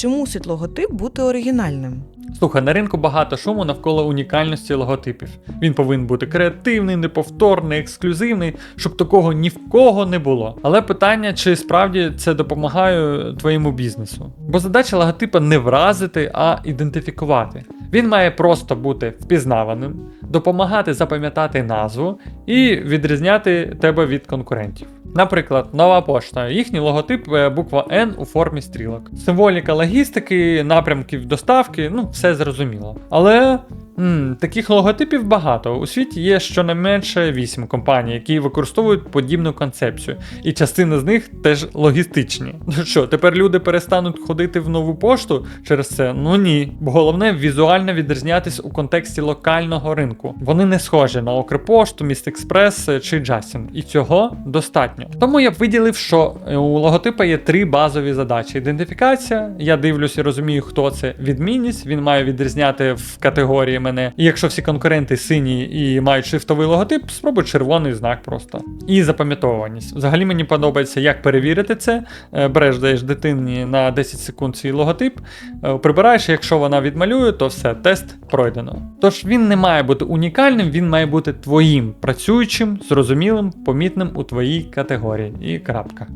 чи мусить логотип бути оригінальним? Слухай, на ринку багато шуму навколо унікальності логотипів. Він повинен бути креативний, неповторний, ексклюзивний, щоб такого ні в кого не було. Але питання, чи справді це допомагає твоєму бізнесу? Бо задача логотипа не вразити, а ідентифікувати. Він має просто бути впізнаваним, допомагати запам'ятати назву і відрізняти тебе від конкурентів. Наприклад, нова пошта, їхній логотип е, буква N у формі стрілок. Символіка логістики, напрямків доставки, ну все зрозуміло. Але м, таких логотипів багато. У світі є щонайменше 8 компаній, які використовують подібну концепцію, і частина з них теж логістичні. Ну що, тепер люди перестануть ходити в нову пошту через це? Ну ні. Головне візуально відрізнятись у контексті локального ринку. Вони не схожі на Укрпошту, Містэкспрес е, чи Джастін. І цього достатньо. Тому я б виділив, що е, у логотипа є три базові задачі: ідентифікація. Я дивлюсь і розумію, хто це. Відмінність. Він має відрізняти в категорії мене. І якщо всі конкуренти сині і мають шрифтовий логотип, спробуй червоний знак просто. І запам'ятовуваність. Взагалі мені подобається, як перевірити це. Е, Береш, даєш дитині на 10 секунд свій логотип, е, прибираєш, якщо вона відмалює, то все, тест пройдено. Тож він не має бути унікальним, він має бути твоїм, працюючим, зрозумілим, помітним у твоїй категорії. І крапка.